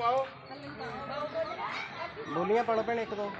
ਪਾਓ। ਬੋਲੀਆਂ ਪੜੋ ਭੈਣ ਇੱਕ ਦੋ।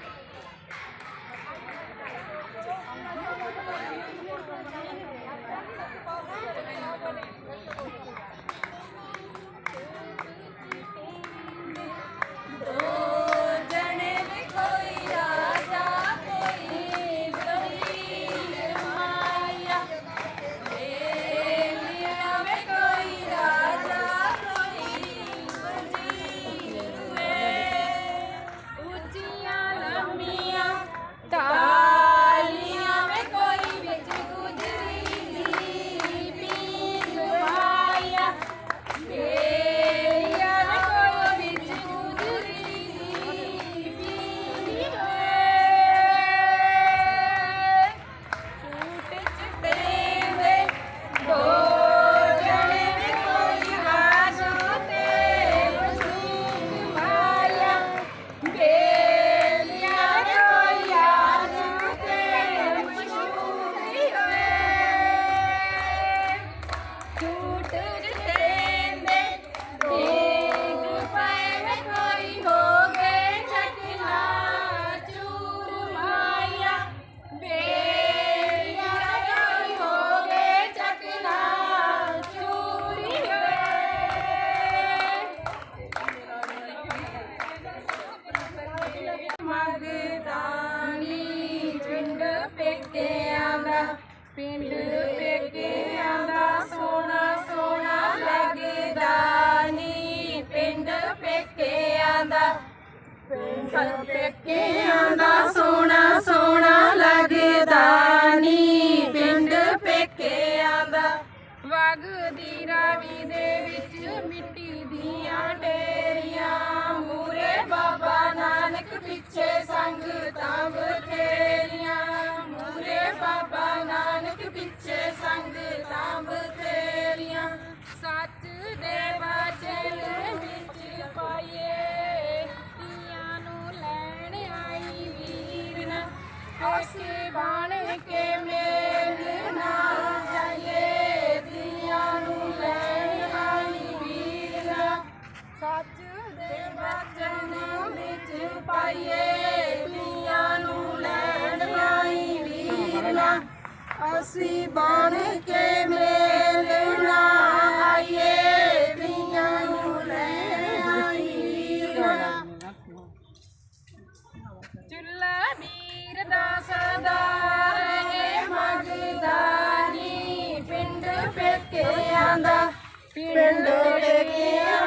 ਮਗਦਾਨੀ ਪਿੰਡ ਪੇਕਿਆਂ ਦਾ ਪਿੰਡ ਪੇਕਿਆਂ ਦਾ ਸੋਹਣਾ ਸੋਹਣਾ ਲੱਗਦਾ ਨੀ ਪਿੰਡ ਪੇਕਿਆਂ ਦਾ ਪਿੰਡ ਪੇਕਿਆਂ ਦਾ ਸੋਹਣਾ ਸੋਹਣਾ ਲੱਗਦਾ ਨੀ ਪਿੰਡ ਪੇਕਿਆਂ ਦਾ ਵਗਦੀ ਰਾਵੀ ਦੇ ਵਿੱਚ ਮਿੱਟੀ ਦੀਆਂ ਢੇਰੀਆਂ ਅਸੀਂ ਬਣ ਕੇ ਮੇਲ ਨਾਲ ਜਾਈਏ ਤੀਆਂ ਨੂੰ ਲੈਣ ਆਈ ਵੀਰ। ਸੱਚ ਦੇ ਵਚਨ ਵਿੱਚ ਪਾਈਏ ਤੀਆਂ ਨੂੰ ਲੈਣ ਆਈ ਵੀਰ। ਅਸੀਂ ਬਣ ਕੇ ਮੇਲ ਨਾ ਆਈਏ ਤੀਆਂ ਪਿੰਡ ਪੇਕਿਆਂ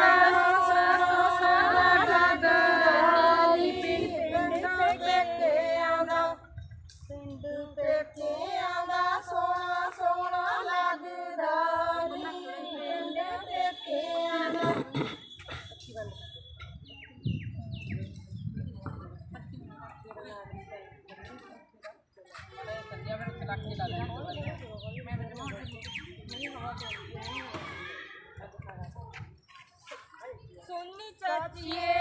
Yeah.